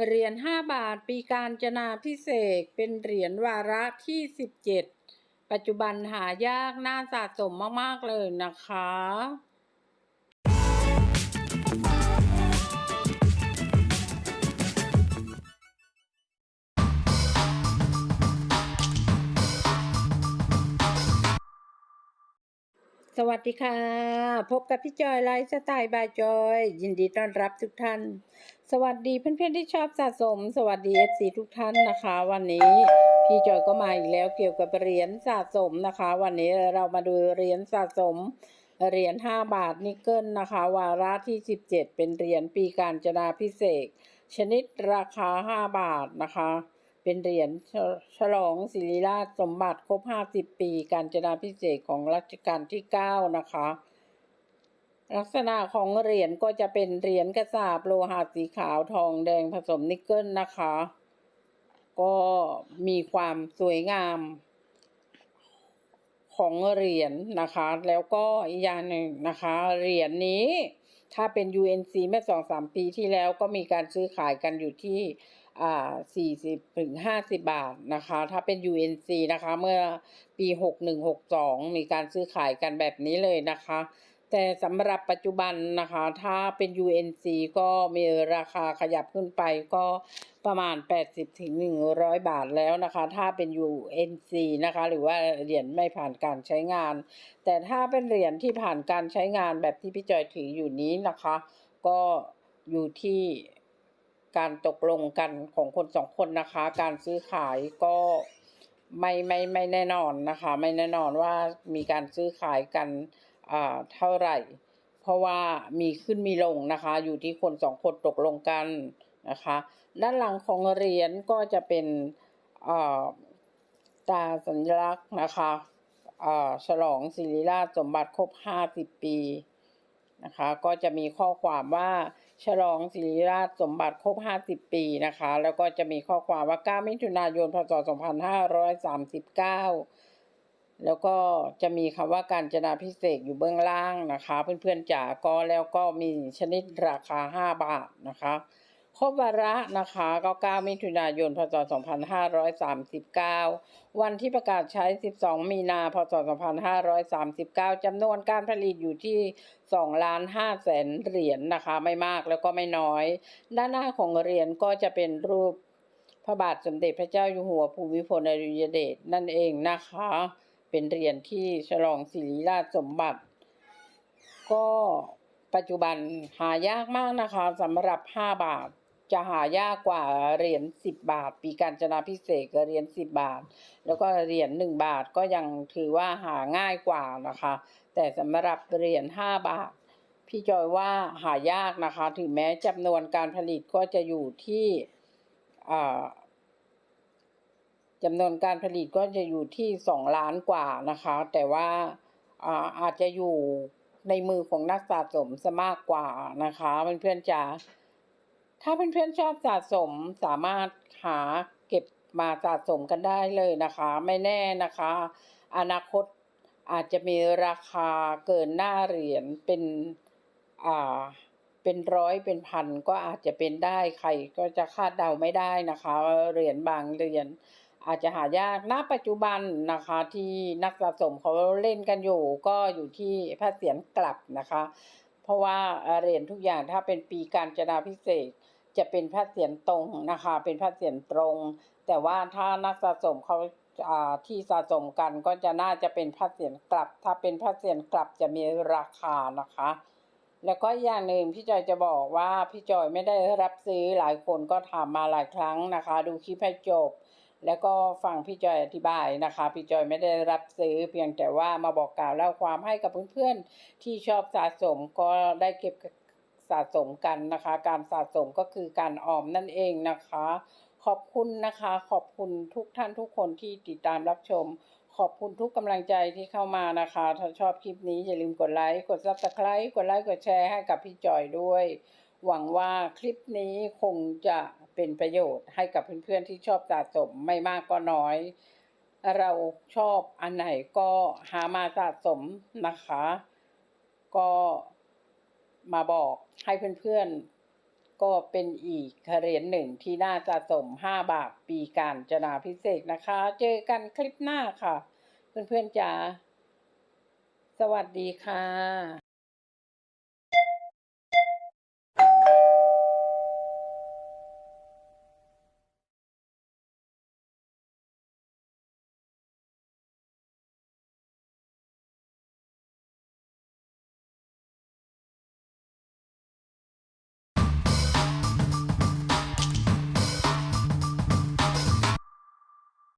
เหรียญ5บาทปีการจนาพิเศษเป็นเหรียญวาระที่ 17 ปัจจุบันหายากน่าสะสมมาก ๆ เลยนะคะสวัสดีค่ะ พบกับพี่จอยไลฟ์สไตล์บายจอย ยินดีต้อนรับทุกท่าน สวัสดีเพื่อนๆที่ชอบสะสม สวัสดี FC ทุกท่านนะคะ วันนี้พี่จอยก็มาอีกแล้วเกี่ยวกับเหรียญสะสมนะคะ วันนี้เรามาดูเหรียญสะสมเหรียญ5บาทนิกเกิลนะคะ วาระที่ 17 เป็นเหรียญปีการจนาพิเศษ ชนิดราคา 5 บาทนะคะ เป็นเหรียญฉลองศิริราชสมบัติครบ 50 ปีการจนาพิเศษของรัชกาลที่ 9 นะคะ ลักษณะของเหรียญก็จะเป็นเหรียญกระสาบโลหะสีขาวทองแดงผสมนิกเกิลนะคะ ก็มีความสวยงามของเหรียญนะคะ แล้วก็อีกอย่างหนึ่งนะคะ เหรียญนี้ถ้าเป็น UNC เมื่อสองสามปีที่แล้วก็มีการซื้อขายกันอยู่ที่อ่า40ถึง50บาทนะคะ ถ้าเป็น UNC นะคะ เมื่อปี6162มีการซื้อขายกันแบบนี้เลยนะคะ แต่สำหรับปัจจุบันนะคะ ถ้าเป็น UNC ก็มีราคาขยับขึ้นไปก็ประมาณ 80ถึง100 บาทแล้วนะคะ ถ้าเป็น UNC นะคะ หรือว่าเหรียญไม่ผ่านการใช้งาน แต่ถ้าเป็นเหรียญที่ผ่านการใช้งานแบบที่พี่จอยถืออยู่นี้นะคะ ก็อยู่ที่การตกลงกันของคนสองคนนะคะ การซื้อขายก็ไม่ไม่ไม่แน่นอนนะคะ ไม่แน่นอนว่ามีการซื้อขายกัน เท่าไหร่ เพราะว่ามีขึ้นมีลงนะคะ อยู่ที่คนสองคนตกลงกันนะคะ ด้านหลังของเหรียญก็จะเป็นอ่าตาสัญลักษณ์นะคะอ่าฉลองศิริราชสมบัติครบ 50 ปีนะคะ ก็จะมีข้อความว่าฉลองศิริราชสมบัติครบ 50 ปีนะคะ แล้วก็จะมีข้อความว่า 9 มิถุนายน พศ 2539 แล้วก็จะมีคำว่าการจนาพิเศษอยู่เบื้องล่างนะคะ เพื่อนๆจ๋าก็แล้วก็มีชนิดราคา 5 บาทนะคะครบวาระนะคะก็9มิถุนายน พศ 2539 วันที่ประกาศใช้ 12 มีนา พศ 2539 จำนวนการผลิตอยู่ที่ 2 ล้าน5แสนเหรียญนนะคะ ไม่มากแล้วก็ไม่น้อย ด้านหน้าของเหรียญก็จะเป็นรูปพระบาทสมเด็จพระเจ้าอยู่หัวภูมิพลอดุลยเดชนั่นเองนะคะ เป็นเหรียญที่ฉลองศิริราชสมบัติ ก็ปัจจุบันหายากมากนะคะสำหรับ 5 บาท จะหายากกว่าเหรียญ10 บาท ปีการจนาพิเศษเหรียญ10 บาท แล้วก็เหรียญ1บาทก็ยังถือว่าหาง่ายกว่านะคะ แต่สำหรับเหรียญ5บาท พี่จอยว่าหายากนะคะ ถึงแม้จำนวนการผลิตก็จะอยู่ที่อ่า จำนวนการผลิตก็จะอยู่ที่สองล้านกว่านะคะ แต่ว่าอ่าอาจจะอยู่ในมือของนักสะสมซะมากกว่านะคะเพื่อนๆจ๋าถ้าเพื่อนๆชอบสะสมสามารถหาเก็บมาสะสมกันได้เลยนะคะ ไม่แน่นะคะ อนาคตอาจจะมีราคาเกินหน้าเหรียญเป็นอ่าเป็นร้อยเป็นพันก็อาจจะเป็นได้ใครก็จะคาดเดาไม่ได้นะคะเหรียญบางเหรียญ อาจจะหายากณปัจจุบันนะคะที่นักสะสมเขาเล่นกันอยู่ ก็อยู่ที่พระเศียรกลับนะคะ เพราะว่าเหรียญทุกอย่างถ้าเป็นปีการจนาพิเศษจะเป็นพระเศียรตรงนะคะ เป็นพระเศียรตรง แต่ว่าถ้านักสะสมเขาอ่าที่สะสมกันก็จะน่าจะเป็นพระเศียรกลับ ถ้าเป็นพระเศียรกลับจะมีราคานะคะ แล้วก็อย่างหนึ่งพี่จอยจะบอกว่าพี่จอยไม่ได้รับซื้อหลายคนก็ถามมาหลายครั้งนะคะ ดูคลิปให้จบ แล้วก็ฟังพี่จอยอธิบายนะคะ พี่จอยไม่ได้รับซื้อเพียงแต่ว่ามาบอกกล่าวเล่าความให้กับเพื่อนๆที่ชอบสะสมก็ได้เก็บสะสมกันนะคะ การสะสมก็คือการออมนั่นเองนะคะ ขอบคุณนะคะ ขอบคุณทุกท่านทุกคนที่ติดตามรับชม ขอบคุณทุกกำลังใจที่เข้ามานะคะ ถ้าชอบคลิปนี้อย่าลืมกดไลค์กด subscribe กดไลค์กดแชร์ให้กับพี่จอยด้วย หวังว่าคลิปนี้คงจะเป็นประโยชน์ให้กับเพื่อนๆที่ชอบสะสมไม่มากก็น้อย เราชอบอันไหนก็หามาสะสมนะคะ ก็มาบอกให้เพื่อนๆ ก็เป็นอีกเหรียญหนึ่งที่น่าสะสม 5 บาทปีการจนาพิเศษนะคะ เจอกันคลิปหน้าค่ะ เพื่อนๆจ๋าสวัสดีค่ะ